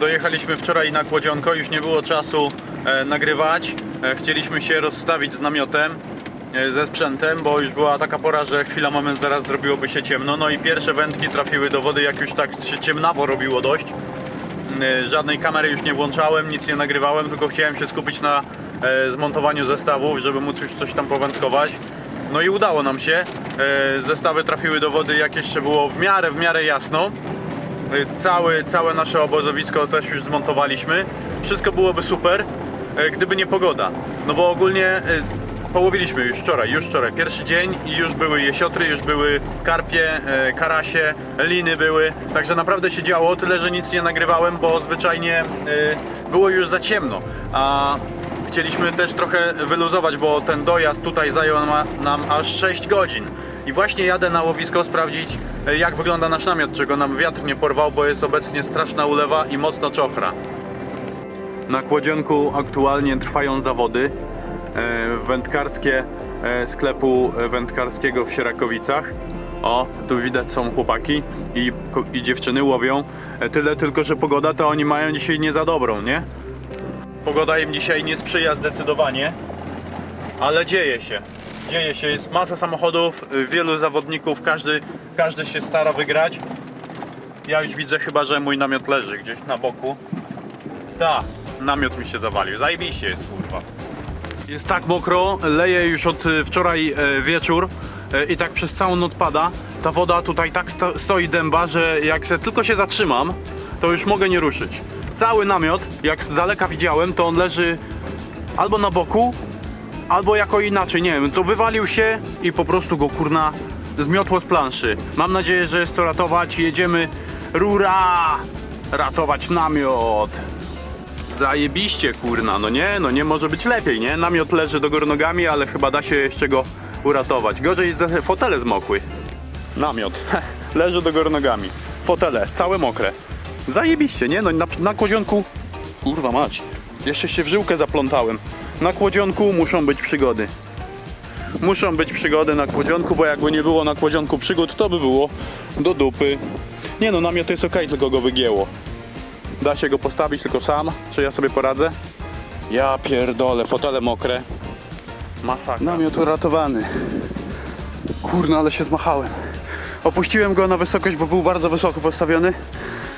Dojechaliśmy wczoraj na Kłodzionko, już nie było czasu e, nagrywać. E, chcieliśmy się rozstawić z namiotem, e, ze sprzętem, bo już była taka pora, że chwila moment zaraz zrobiłoby się ciemno. No i pierwsze wędki trafiły do wody, jak już tak się ciemnawo robiło dość. Żadnej kamery już nie włączałem, nic nie nagrywałem, tylko chciałem się skupić na zmontowaniu zestawów, żeby móc już coś tam powędkować. No i udało nam się. Zestawy trafiły do wody, jak jeszcze było w miarę, w miarę jasno. E, Cały, całe nasze obozowisko też już zmontowaliśmy. Wszystko byłoby super, e, gdyby nie pogoda. No bo ogólnie e, połowiliśmy już wczoraj, już wczoraj. Pierwszy dzień i już były jesiotry, już były karpie, karasie, liny były. Także naprawdę się działo, tyle że nic nie nagrywałem, bo zwyczajnie było już za ciemno. A chcieliśmy też trochę wyluzować, bo ten dojazd tutaj zajął nam, aż 6 godzin. I właśnie jadę na łowisko sprawdzić, e, jak wygląda nasz namiot, czego nam wiatr nie porwał, bo jest obecnie straszna ulewa i mocno czochra. Na Kłodzionku aktualnie trwają zawody e, wędkarskie e, sklepu wędkarskiego w Sierakowicach. O, tu widać są chłopaki i, i dziewczyny łowią. Tyle tylko, że pogoda to oni mają dzisiaj nie za dobrą, nie? Pogoda im dzisiaj nie sprzyja zdecydowanie, ale dzieje się. Dzieje się, jest masa samochodów, y, wielu zawodników, każdy, każdy się stara wygrać. Ja już widzę chyba, że mój namiot leży gdzieś na boku. Tak, namiot mi się zawalił. Zajebiście jest, kurwa. Jest tak mokro, leje już od y, wczoraj e, wieczór e, i tak przez całą noc pada. Ta woda tutaj tak sto, stoi dęba, że jak se tylko się zatrzymam, to już mogę nie ruszyć. Cały namiot, jak z daleka widziałem, to on leży albo na boku, albo jako inaczej, nie wiem, to wywalił się i po prostu go kurna zmiotło z planszy. Mam nadzieję, że jest to ratować. Jedziemy rura! Ratować namiot! Zajebiście kurna, no nie, no nie może być lepiej, nie? Namiot leży do góry nogami, ale chyba da się jeszcze go uratować. Gorzej, fotele zmokły. Namiot leży do góry nogami. Fotele, całe mokre. Zajebiście, nie? No na, na kłodzionku... Kurwa mać, jeszcze się w żyłkę zaplątałem. Na kłodzionku muszą być przygody. Muszą być przygody na kłodzionku, bo jakby nie było na kłodzionku przygód, to by było do dupy. Nie no, namiot jest ok, tylko go wygięło. Da się go postawić tylko sam? Czy ja sobie poradzę? Ja pierdolę, fotele mokre. Masakra. Namiot uratowany. Kurna, ale się zmachałem. Opuściłem go na wysokość, bo był bardzo wysoko postawiony.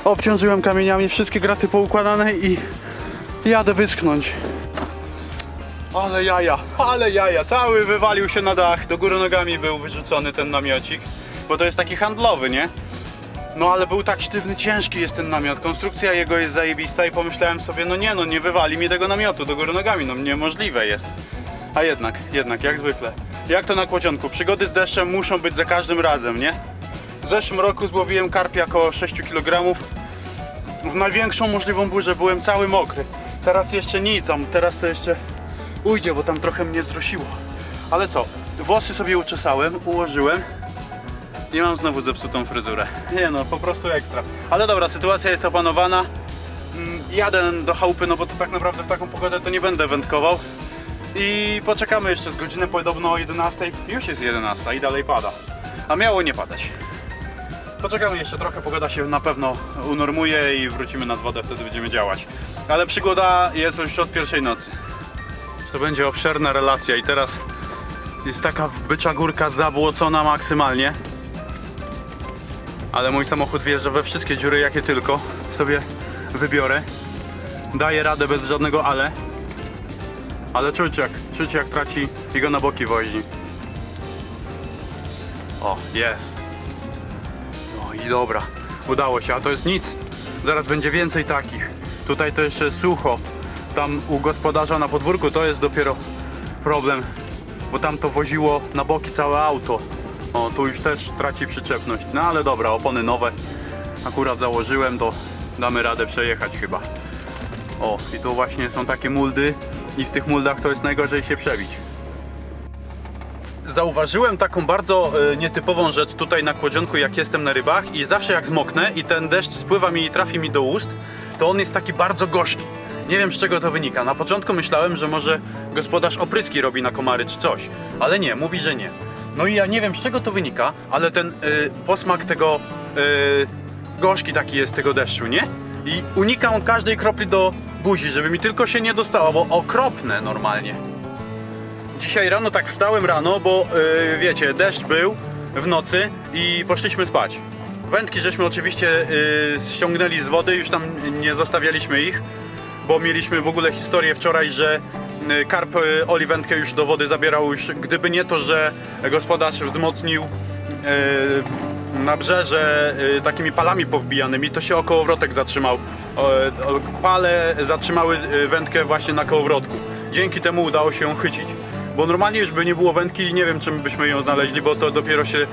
Obciążyłem kamieniami, wszystkie graty poukładane i jadę wyschnąć. Ale jaja, ale jaja. Cały wywalił się na dach. Do góry nogami był wyrzucony ten namiocik. Bo to jest taki handlowy, nie? No ale był tak sztywny, ciężki jest ten namiot. Konstrukcja jego jest zajebista i pomyślałem sobie, no nie no, nie wywali mi tego namiotu do góry nogami, no niemożliwe jest. A jednak, jednak, jak zwykle. Jak to na kłodzionku, przygody z deszczem muszą być za każdym razem, nie? Zeszłym roku złowiłem karpia około 6 kg. W największą możliwą burzę byłem cały mokry. Teraz jeszcze nic, tam teraz to jeszcze ujdzie, bo tam trochę mnie zrosiło. Ale co, włosy sobie uczesałem, ułożyłem, i mam znowu zepsutą fryzurę. Nie no, po prostu ekstra. Ale dobra, sytuacja jest opanowana. Mm, Jadę do chałupy, no bo to tak naprawdę w taką pogodę to nie będę wędkował. I poczekamy jeszcze z godziny podobno o 11. Już jest 11 i dalej pada. A miało nie padać. Poczekamy jeszcze trochę, pogoda się na pewno unormuje i wrócimy nad wodę, wtedy będziemy działać. Ale przygoda jest już od pierwszej nocy. To będzie obszerna relacja i teraz jest taka bycza górka zabłocona maksymalnie ale mój samochód wjeżdża we wszystkie dziury jakie tylko sobie wybiorę. Daje radę bez żadnego ale. Ale czuć jak, czuć jak traci i go na boki wozi. O, jest. I dobra, udało się, a to jest nic. Zaraz będzie więcej takich. Tutaj to jeszcze sucho. Tam u gospodarza na podwórku to jest dopiero problem, bo tam to woziło na boki całe auto. O, tu już też traci przyczepność. No ale dobra, opony nowe. Akurat założyłem, to damy radę przejechać chyba. O, i tu właśnie są takie muldy i w tych muldach to jest najgorzej się przebić. Zauważyłem taką bardzo e, nietypową rzecz tutaj na kłodzionku, jak jestem na rybach i zawsze jak zmoknę i ten deszcz spływa mi i trafi mi do ust, to on jest taki bardzo gorzki. Nie wiem z czego to wynika. Na początku myślałem, że może gospodarz opryski robi na komary czy coś, ale nie, mówi, że nie. No i ja nie wiem z czego to wynika, ale ten y, posmak tego y, gorzki taki jest tego deszczu, nie? i unikam każdej kropli do buzi, żeby mi tylko się nie dostało, bo okropne normalnie. Dzisiaj rano tak wstałem rano, bo yy, wiecie, deszcz był w nocy i poszliśmy spać. Wędki żeśmy oczywiście yy, ściągnęli z wody, już tam nie zostawialiśmy ich, bo mieliśmy w ogóle historię wczoraj, że yy, karp yy, Oli wędkę już do wody zabierał już, gdyby nie to, że gospodarz wzmocnił yy, nabrzeże yy, takimi palami powbijanymi, to się okołowrotek zatrzymał. O, Pale zatrzymały yy, wędkę właśnie na kołowrotku. Dzięki temu udało się ją chycić. Bo normalnie już by nie było wędki nie wiem czym byśmy ją znaleźli, bo to dopiero się...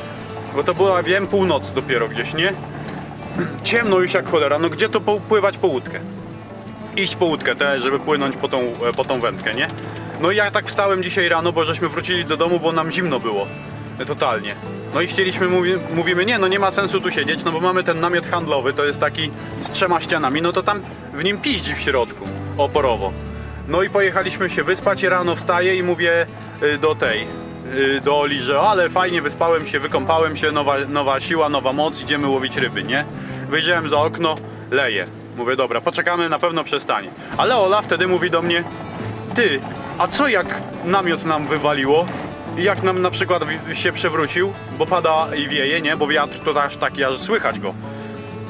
Bo to była, wiem, północ dopiero gdzieś, nie? Ciemno już jak cholera, no gdzie to pływać po łódkę? Iść po łódkę też, żeby płynąć po tą, e, po tą wędkę, nie? No i ja tak wstałem dzisiaj rano, bo żeśmy wrócili do domu, bo nam zimno było. E, Totalnie. No i chcieliśmy, mówi, mówimy, nie, no nie ma sensu tu siedzieć, no bo mamy ten namiot handlowy, to jest taki z trzema ścianami, no to tam w nim piździ w środku, oporowo. No i pojechaliśmy się wyspać, rano wstaję i mówię y, do tej, y, do Oli, że ale fajnie wyspałem się, wykąpałem się, nowa, nowa siła, nowa moc, idziemy łowić ryby, nie? Wyjrzałem za okno, leje. Mówię, dobra, poczekamy, na pewno przestanie. Ale Ola wtedy mówi do mnie, ty, a co jak namiot nam wywaliło? Jak nam na przykład się przewrócił, bo pada i wieje, nie? Bo wiatr to aż taki, aż słychać go.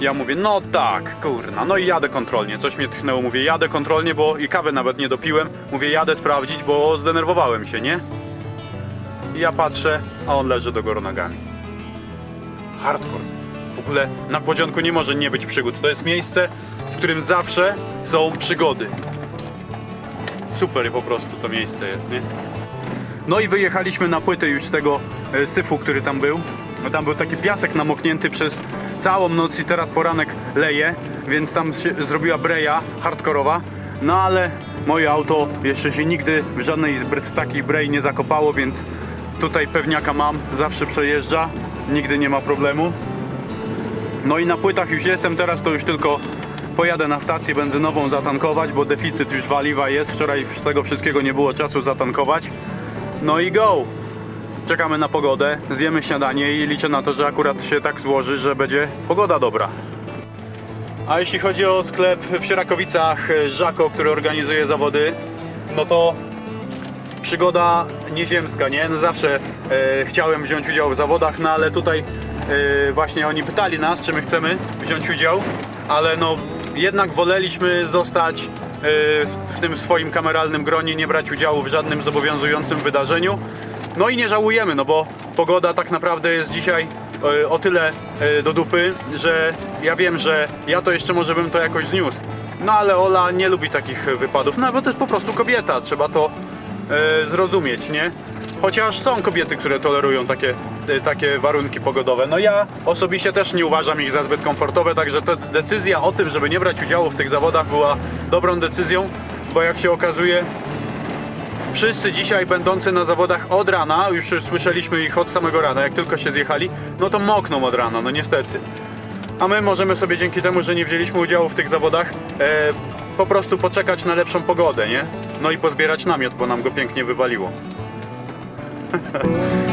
Ja mówię, no tak, kurna, no i jadę kontrolnie. Coś mnie tchnęło, mówię, jadę kontrolnie, bo i kawę nawet nie dopiłem. Mówię, jadę sprawdzić, bo zdenerwowałem się, nie? I ja patrzę, a on leży do góry nogami. Hardcore. W ogóle na Kłodzionku nie może nie być przygód. To jest miejsce, w którym zawsze są przygody. Super po prostu to miejsce jest, nie? No i wyjechaliśmy na płytę już z tego e, syfu, który tam był. No Tam był taki piasek namoknięty przez całą noc i teraz poranek leje, więc tam się zrobiła breja hardkorowa. No ale moje auto jeszcze się nigdy w żadnej z takich brej nie zakopało, więc tutaj pewniaka mam, zawsze przejeżdża, nigdy nie ma problemu. No i na płytach już jestem, teraz to już tylko pojadę na stację benzynową zatankować, bo deficyt już paliwa jest. Wczoraj z tego wszystkiego nie było czasu zatankować. No i go! Czekamy na pogodę, zjemy śniadanie i liczę na to, że akurat się tak złoży, że będzie pogoda dobra. A jeśli chodzi o sklep w Sierakowicach Żako, który organizuje zawody, no to przygoda nieziemska, nie? No zawsze e, chciałem wziąć udział w zawodach, no ale tutaj e, właśnie oni pytali nas, czy my chcemy wziąć udział, ale no jednak woleliśmy zostać e, w tym swoim kameralnym gronie, nie brać udziału w żadnym zobowiązującym wydarzeniu. No i nie żałujemy, no bo pogoda tak naprawdę jest dzisiaj e, o tyle e, do dupy, że ja wiem, że ja to jeszcze może bym to jakoś zniósł. No ale Ola nie lubi takich wypadów, no bo to jest po prostu kobieta, trzeba to e, zrozumieć, nie? Chociaż są kobiety, które tolerują takie, takie warunki pogodowe. No ja osobiście też nie uważam ich za zbyt komfortowe, także ta decyzja o tym, żeby nie brać udziału w tych zawodach była dobrą decyzją, bo jak się okazuje, wszyscy dzisiaj będący na zawodach od rana, już słyszeliśmy ich od samego rana, jak tylko się zjechali, no to mokną od rana, no niestety. A my możemy sobie dzięki temu, że nie wzięliśmy udziału w tych zawodach, e, po prostu poczekać na lepszą pogodę, nie? No i pozbierać namiot, bo nam go pięknie wywaliło.